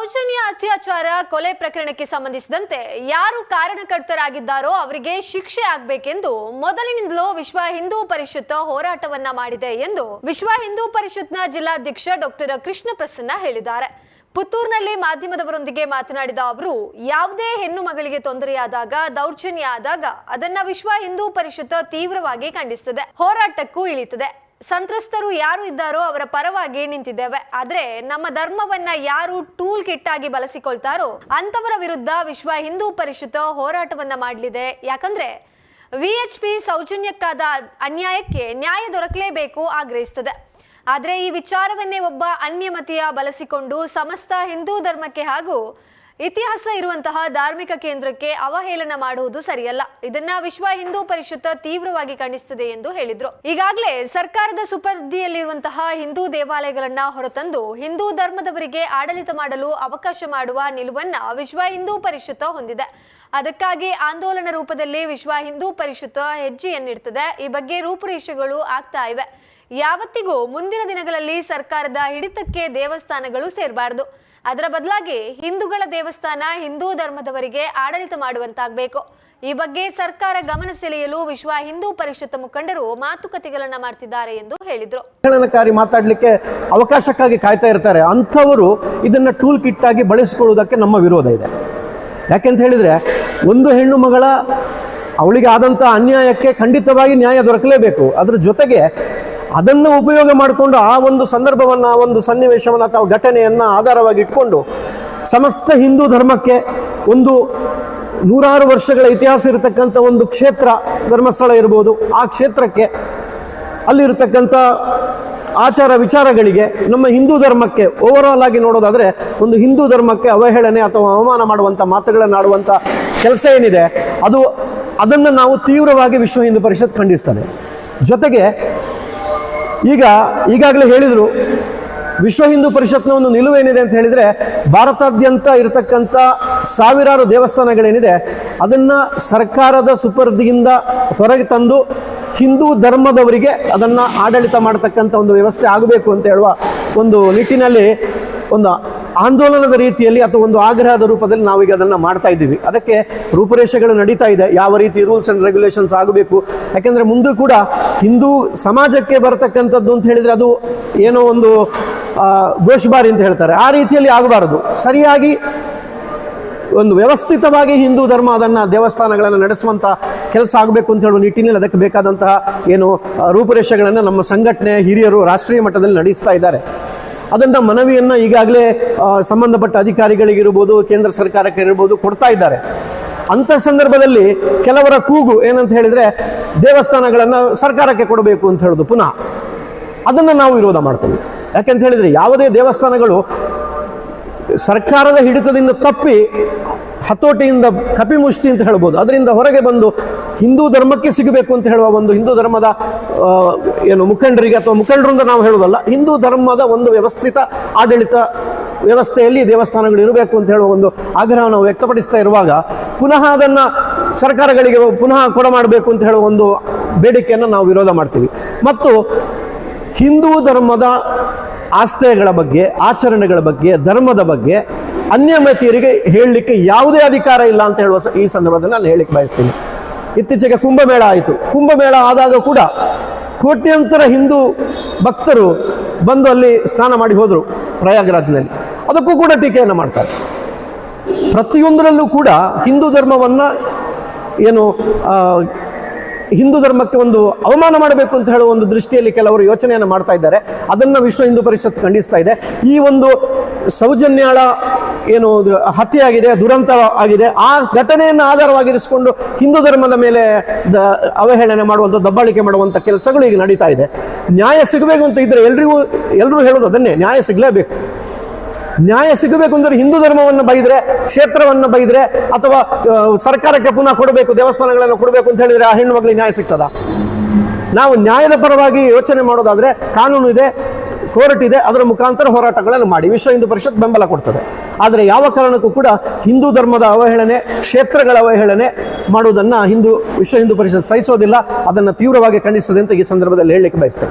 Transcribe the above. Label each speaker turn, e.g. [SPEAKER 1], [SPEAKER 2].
[SPEAKER 1] ಸೌಜನ್ಯ ಅತ್ಯಾಚಾರ ಕೊಲೆ ಪ್ರಕರಣಕ್ಕೆ ಸಂಬಂಧಿಸಿದಂತೆ ಯಾರು ಕಾರಣಕರ್ತರಾಗಿದ್ದಾರೋ ಅವರಿಗೆ ಶಿಕ್ಷೆ ಆಗ್ಬೇಕೆಂದು ಮೊದಲಿನಿಂದಲೂ ವಿಶ್ವ ಹಿಂದೂ ಪರಿಷತ್ ಹೋರಾಟವನ್ನ ಮಾಡಿದೆ ಎಂದು ವಿಶ್ವ ಹಿಂದೂ ಪರಿಷತ್ನ ಜಿಲ್ಲಾಧ್ಯಕ್ಷ ಡಾಕ್ಟರ್ ಕೃಷ್ಣ ಪ್ರಸನ್ನ ಹೇಳಿದ್ದಾರೆ. ಪುತ್ತೂರಿನಲ್ಲಿ ಮಾಧ್ಯಮದವರೊಂದಿಗೆ ಮಾತನಾಡಿದ ಅವರು, ಯಾವುದೇ ಹೆಣ್ಣು ಮಗಳಿಗೆ ತೊಂದರೆಯಾದಾಗ, ದೌರ್ಜನ್ಯ ಆದಾಗ ಅದನ್ನ ವಿಶ್ವ ಹಿಂದೂ ಪರಿಷತ್ ತೀವ್ರವಾಗಿ ಖಂಡಿಸುತ್ತದೆ ಹೋರಾಟಕ್ಕೂ ಇಳಿತದೆ. ಸಂತ್ರಸ್ತರು ಯಾರು ಇದ್ದಾರೋ ಅವರ ಪರವಾಗಿ ನಿಂತಿದ್ದೇವೆ. ಆದ್ರೆ ನಮ್ಮ ಧರ್ಮವನ್ನ ಯಾರು ಟೂಲ್ ಕಿಟ್ ಆಗಿ ಬಳಸಿಕೊಳ್ತಾರೋ ಅಂತವರ ವಿರುದ್ಧ ವಿಶ್ವ ಹಿಂದೂ ಪರಿಷತ್ ಹೋರಾಟವನ್ನ ಮಾಡಲಿದೆ. ಯಾಕಂದ್ರೆ ವಿಎಚ್ಪಿ ಸೌಜನ್ಯಕ್ಕಾದ ಅನ್ಯಾಯಕ್ಕೆ ನ್ಯಾಯ ದೊರಕಲೇಬೇಕು ಆಗ್ರಹಿಸ್ತದೆ. ಆದ್ರೆ ಈ ವಿಚಾರವನ್ನೇ ಒಬ್ಬ ಅನ್ಯಮತೀಯ ಬಳಸಿಕೊಂಡು ಸಮಸ್ತ ಹಿಂದೂ ಧರ್ಮಕ್ಕೆ ಹಾಗೂ ಇತಿಹಾಸ ಇರುವಂತಹ ಧಾರ್ಮಿಕ ಕೇಂದ್ರಕ್ಕೆ ಅವಹೇಳನ ಮಾಡುವುದು ಸರಿಯಲ್ಲ. ಇದನ್ನ ವಿಶ್ವ ಹಿಂದೂ ಪರಿಷತ್ ತೀವ್ರವಾಗಿ ಖಂಡಿಸುತ್ತದೆ ಎಂದು ಹೇಳಿದ್ರು. ಈಗಾಗಲೇ ಸರ್ಕಾರದ ಸುಪರ್ಧಿಯಲ್ಲಿರುವಂತಹ ಹಿಂದೂ ದೇವಾಲಯಗಳನ್ನ ಹೊರತಂದು ಹಿಂದೂ ಧರ್ಮದವರಿಗೆ ಆಡಳಿತ ಮಾಡಲು ಅವಕಾಶ ಮಾಡುವ ನಿಲುವನ್ನ ವಿಶ್ವ ಹಿಂದೂ ಪರಿಷತ್ ಹೊಂದಿದೆ. ಅದಕ್ಕಾಗಿ ಆಂದೋಲನ ರೂಪದಲ್ಲಿ ವಿಶ್ವ ಹಿಂದೂ ಪರಿಷತ್ ಹೆಜ್ಜೆಯನ್ನಿಡ್ತದೆ. ಈ ಬಗ್ಗೆ ರೂಪುರೇಷೆಗಳು ಆಗ್ತಾ ಇವೆ. ಯಾವತ್ತಿಗೂ ಮುಂದಿನ ದಿನಗಳಲ್ಲಿ ಸರ್ಕಾರದ ಹಿಡಿತಕ್ಕೆ ದೇವಸ್ಥಾನಗಳು ಸೇರಬಾರದು. ಅದರ ಬದಲಾಗಿ ಹಿಂದೂಗಳ ದೇವಸ್ಥಾನ, ಹಿಂದೂ ಧರ್ಮದವರಿಗೆ ಆಡಳಿತ ಮಾಡುವಂತಾಗಬೇಕು. ಈ ಬಗ್ಗೆ ಸರ್ಕಾರ ಗಮನ ಸೆಳೆಯಲು ವಿಶ್ವ ಹಿಂದೂ ಪರಿಷತ್ ಮುಖಂಡರು ಮಾತುಕತೆಗಳನ್ನ ಮಾಡ್ತಿದ್ದಾರೆ ಎಂದು ಹೇಳಿದ್ರು.
[SPEAKER 2] ಅವಹೇಳನಕಾರಿ ಮಾತಾಡಲಿಕ್ಕೆ ಅವಕಾಶಕ್ಕಾಗಿ ಕಾಯ್ತಾ ಇರ್ತಾರೆ. ಅಂಥವರು ಇದನ್ನ ಟೂಲ್ ಕಿಟ್ ಆಗಿ ಬಳಸಿಕೊಳ್ಳುವುದಕ್ಕೆ ನಮ್ಮ ವಿರೋಧ ಇದೆ. ಯಾಕೆಂತ ಹೇಳಿದ್ರೆ, ಒಂದು ಹೆಣ್ಣು ಮಗಳ ಅವಳಿಗೆ ಆದಂಥ ಅನ್ಯಾಯಕ್ಕೆ ಖಂಡಿತವಾಗಿ ನ್ಯಾಯ ದೊರಕಲೇಬೇಕು. ಅದರ ಜೊತೆಗೆ ಅದನ್ನು ಉಪಯೋಗ ಮಾಡಿಕೊಂಡು ಆ ಒಂದು ಸಂದರ್ಭವನ್ನು, ಆ ಒಂದು ಸನ್ನಿವೇಶವನ್ನು ಅಥವಾ ಘಟನೆಯನ್ನು ಆಧಾರವಾಗಿ ಇಟ್ಕೊಂಡು ಸಮಸ್ತ ಹಿಂದೂ ಧರ್ಮಕ್ಕೆ ಒಂದು ನೂರಾರು ವರ್ಷಗಳ ಇತಿಹಾಸ ಇರತಕ್ಕಂಥ ಒಂದು ಕ್ಷೇತ್ರ, ಧರ್ಮಸ್ಥಳ ಇರ್ಬೋದು, ಆ ಕ್ಷೇತ್ರಕ್ಕೆ ಅಲ್ಲಿರತಕ್ಕಂಥ ಆಚಾರ ವಿಚಾರಗಳಿಗೆ ನಮ್ಮ ಹಿಂದೂ ಧರ್ಮಕ್ಕೆ ಓವರಾಲ್ ಆಗಿ ನೋಡೋದಾದರೆ ಒಂದು ಹಿಂದೂ ಧರ್ಮಕ್ಕೆ ಅವಹೇಳನೆ ಅಥವಾ ಅವಮಾನ ಮಾಡುವಂಥ ಮಾತುಗಳನ್ನು ಆಡುವಂಥ ಕೆಲಸ ಏನಿದೆ, ಅದು ಅದನ್ನು ನಾವು ತೀವ್ರವಾಗಿ ವಿಶ್ವ ಹಿಂದೂ ಪರಿಷತ್ ಖಂಡಿಸ್ತದೆ. ಜೊತೆಗೆ ಈಗ ಈಗಾಗಲೇ ಹೇಳಿದರು, ವಿಶ್ವ ಹಿಂದೂ ಪರಿಷತ್ನ ಒಂದು ನಿಲುವೇನಿದೆ ಅಂತ ಹೇಳಿದರೆ, ಭಾರತಾದ್ಯಂತ ಇರತಕ್ಕಂಥ ಸಾವಿರಾರು ದೇವಸ್ಥಾನಗಳೇನಿದೆ, ಅದನ್ನು ಸರ್ಕಾರದ ಸುಪರ್ದಿಯಿಂದ ಹೊರಗೆ ತಂದು ಹಿಂದೂ ಧರ್ಮದವರಿಗೆ ಅದನ್ನು ಆಡಳಿತ ಮಾಡತಕ್ಕಂಥ ಒಂದು ವ್ಯವಸ್ಥೆ ಆಗಬೇಕು ಅಂತ ಹೇಳುವ ಒಂದು ನಿಟ್ಟಿನಲ್ಲಿ ಒಂದು ಆಂದೋಲನದ ರೀತಿಯಲ್ಲಿ ಅಥವಾ ಒಂದು ಆಗ್ರಹದ ರೂಪದಲ್ಲಿ ನಾವೀಗ ಅದನ್ನು ಮಾಡ್ತಾ ಇದ್ದೀವಿ. ಅದಕ್ಕೆ ರೂಪುರೇಷೆಗಳು ನಡೀತಾ ಇದೆ. ಯಾವ ರೀತಿ ರೂಲ್ಸ್ ಆ್ಯಂಡ್ ರೆಗ್ಯುಲೇಷನ್ಸ್ ಆಗಬೇಕು. ಯಾಕೆಂದರೆ ಮುಂದೂ ಕೂಡ ಹಿಂದೂ ಸಮಾಜಕ್ಕೆ ಬರತಕ್ಕಂಥದ್ದು ಅಂತ ಹೇಳಿದರೆ ಅದು ಏನೋ ಒಂದು ಗೋಷ್ಬಾರಿ ಅಂತ ಹೇಳ್ತಾರೆ. ಆ ರೀತಿಯಲ್ಲಿ ಆಗಬಾರದು. ಸರಿಯಾಗಿ ಒಂದು ವ್ಯವಸ್ಥಿತವಾಗಿ ಹಿಂದೂ ಧರ್ಮ ಅದನ್ನು ದೇವಸ್ಥಾನಗಳನ್ನು ನಡೆಸುವಂಥ ಕೆಲಸ ಆಗಬೇಕು ಅಂತ ಹೇಳುವ ನಿಟ್ಟಿನಲ್ಲಿ ಅದಕ್ಕೆ ಬೇಕಾದಂತಹ ಏನು ರೂಪುರೇಷೆಗಳನ್ನು ನಮ್ಮ ಸಂಘಟನೆ, ಹಿರಿಯರು ರಾಷ್ಟ್ರೀಯ ಮಟ್ಟದಲ್ಲಿ ನಡೆಸ್ತಾ ಇದ್ದಾರೆ. ಅದನ್ನ ಮನವಿಯನ್ನು ಈಗಾಗಲೇ ಸಂಬಂಧಪಟ್ಟ ಅಧಿಕಾರಿಗಳಿಗಿರ್ಬೋದು, ಕೇಂದ್ರ ಸರ್ಕಾರಕ್ಕೆ ಇರ್ಬೋದು ಕೊಡ್ತಾ ಇದ್ದಾರೆ. ಅಂಥ ಸಂದರ್ಭದಲ್ಲಿ ಕೆಲವರ ಕೂಗು ಏನಂತ ಹೇಳಿದರೆ ದೇವಸ್ಥಾನಗಳನ್ನು ಸರ್ಕಾರಕ್ಕೆ ಕೊಡಬೇಕು ಅಂತ ಹೇಳೋದು ಪುನಃ. ಅದನ್ನು ನಾವು ವಿರೋಧ ಮಾಡ್ತೇವೆ. ಯಾಕೆಂತ ಹೇಳಿದರೆ ಯಾವುದೇ ದೇವಸ್ಥಾನಗಳು ಸರ್ಕಾರದ ಹಿಡಿತದಿಂದ ತಪ್ಪಿ ಹತೋಟಿಯಿಂದ ಕಪಿಮುಷ್ಟಿ ಅಂತ ಹೇಳ್ಬೋದು. ಅದರಿಂದ ಹೊರಗೆ ಬಂದು ಹಿಂದೂ ಧರ್ಮಕ್ಕೆ ಸಿಗಬೇಕು ಅಂತ ಹೇಳುವ ಒಂದು ಹಿಂದೂ ಧರ್ಮದ ಏನು ಮುಖಂಡರಿಗೆ ಅಥವಾ ಮುಖಂಡರಿಂದ ನಾವು ಹೇಳೋದಲ್ಲ ಹಿಂದೂ ಧರ್ಮದ ಒಂದು ವ್ಯವಸ್ಥಿತ ಆಡಳಿತ ವ್ಯವಸ್ಥೆಯಲ್ಲಿ ದೇವಸ್ಥಾನಗಳು ಇರಬೇಕು ಅಂತ ಹೇಳುವ ಒಂದು ಆಗ್ರಹವನ್ನು ವ್ಯಕ್ತಪಡಿಸ್ತಾ ಇರುವಾಗ ಪುನಃ ಅದನ್ನು ಸರ್ಕಾರಗಳಿಗೆ ಪುನಃ ಕೊಡ ಮಾಡಬೇಕು ಅಂತ ಹೇಳುವ ಒಂದು ಬೇಡಿಕೆಯನ್ನು ನಾವು ವಿರೋಧ ಮಾಡ್ತೀವಿ. ಮತ್ತು ಹಿಂದೂ ಧರ್ಮದ ಆಸ್ಥೆಗಳ ಬಗ್ಗೆ, ಆಚರಣೆಗಳ ಬಗ್ಗೆ, ಧರ್ಮದ ಬಗ್ಗೆ ಅನ್ಯಮತೀಯರಿಗೆ ಹೇಳಲಿಕ್ಕೆ ಯಾವುದೇ ಅಧಿಕಾರ ಇಲ್ಲ ಅಂತ ಹೇಳುವ ಈ ಸಂದರ್ಭದಲ್ಲಿ ನಾನು ಹೇಳಿಕ್ಕೆ ಬಯಸ್ತೀನಿ. ಇತ್ತೀಚೆಗೆ ಕುಂಭಮೇಳ ಆಯಿತು. ಕುಂಭಮೇಳ ಆದಾಗ ಕೂಡ ಕೋಟ್ಯಂತರ ಹಿಂದೂ ಭಕ್ತರು ಬಂದು ಅಲ್ಲಿ ಸ್ನಾನ ಮಾಡಿ ಹೋದರು ಪ್ರಯಾಗರಾಜ್ನಲ್ಲಿ. ಅದಕ್ಕೂ ಕೂಡ ಟೀಕೆಯನ್ನು ಮಾಡ್ತಾರೆ. ಪ್ರತಿಯೊಂದರಲ್ಲೂ ಕೂಡ ಹಿಂದೂ ಧರ್ಮವನ್ನು ಏನು ಹಿಂದೂ ಧರ್ಮಕ್ಕೆ ಒಂದು ಅವಮಾನ ಮಾಡಬೇಕು ಅಂತ ಹೇಳುವ ಒಂದು ದೃಷ್ಟಿಯಲ್ಲಿ ಕೆಲವರು ಯೋಚನೆಯನ್ನು ಮಾಡ್ತಾ ಇದ್ದಾರೆ. ಅದನ್ನು ವಿಶ್ವ ಹಿಂದೂ ಪರಿಷತ್ ಖಂಡಿಸ್ತಾ ಇದೆ. ಈ ಒಂದು ಸೌಜನ್ಯಾಳ ಏನು ಹತ್ಯೆಯಾಗಿದೆ ದುರಂತ ಆಗಿದೆ, ಆ ಘಟನೆಯನ್ನು ಆಧಾರವಾಗಿರಿಸಿಕೊಂಡು ಹಿಂದೂ ಧರ್ಮದ ಮೇಲೆ ದ ಅವಹೇಳನೆ ಮಾಡುವಂಥ ದಬ್ಬಾಳಿಕೆ ಮಾಡುವಂಥ ಕೆಲಸಗಳು ಈಗ ನಡೀತಾ ಇದೆ. ನ್ಯಾಯ ಸಿಗಬೇಕು ಅಂತ ಇದ್ದರೆ ಎಲ್ರಿಗೂ ಎಲ್ಲರೂ ಹೇಳೋದು ಅದನ್ನೇ, ನ್ಯಾಯ ಸಿಗಲೇಬೇಕು. ನ್ಯಾಯ ಸಿಗಬೇಕು ಅಂದರೆ ಹಿಂದೂ ಧರ್ಮವನ್ನು ಬೈದ್ರೆ, ಕ್ಷೇತ್ರವನ್ನು ಬೈದ್ರೆ, ಅಥವಾ ಸರ್ಕಾರಕ್ಕೆ ಪುನಃ ಕೊಡಬೇಕು, ದೇವಸ್ಥಾನಗಳನ್ನು ಕೊಡಬೇಕು ಅಂತ ಹೇಳಿದ್ರೆ ಆ ಹೆಣ್ಣು ನ್ಯಾಯ ಸಿಗ್ತದ? ನಾವು ನ್ಯಾಯದ ಪರವಾಗಿ ಯೋಚನೆ ಮಾಡೋದಾದ್ರೆ ಕಾನೂನು ಇದೆ, ಕೋರ್ಟ್ ಇದೆ, ಅದರ ಮುಖಾಂತರ ಹೋರಾಟಗಳನ್ನು ಮಾಡಿ. ವಿಶ್ವ ಹಿಂದೂ ಪರಿಷತ್ ಬೆಂಬಲ ಕೊಡ್ತದೆ. ಆದರೆ ಯಾವ ಕಾರಣಕ್ಕೂ ಕೂಡ ಹಿಂದೂ ಧರ್ಮದ ಅವಹೇಳನೆ, ಕ್ಷೇತ್ರಗಳ ಅವಹೇಳನೆ ಮಾಡುವುದನ್ನು ಹಿಂದೂ ವಿಶ್ವ ಹಿಂದೂ ಪರಿಷತ್ ಸಹಿಸೋದಿಲ್ಲ. ಅದನ್ನು ತೀವ್ರವಾಗಿ ಖಂಡಿಸುತ್ತದೆ ಅಂತ ಈ ಸಂದರ್ಭದಲ್ಲಿ ಹೇಳಲಿಕ್ಕೆ ಬಯಸ್ತೇನೆ.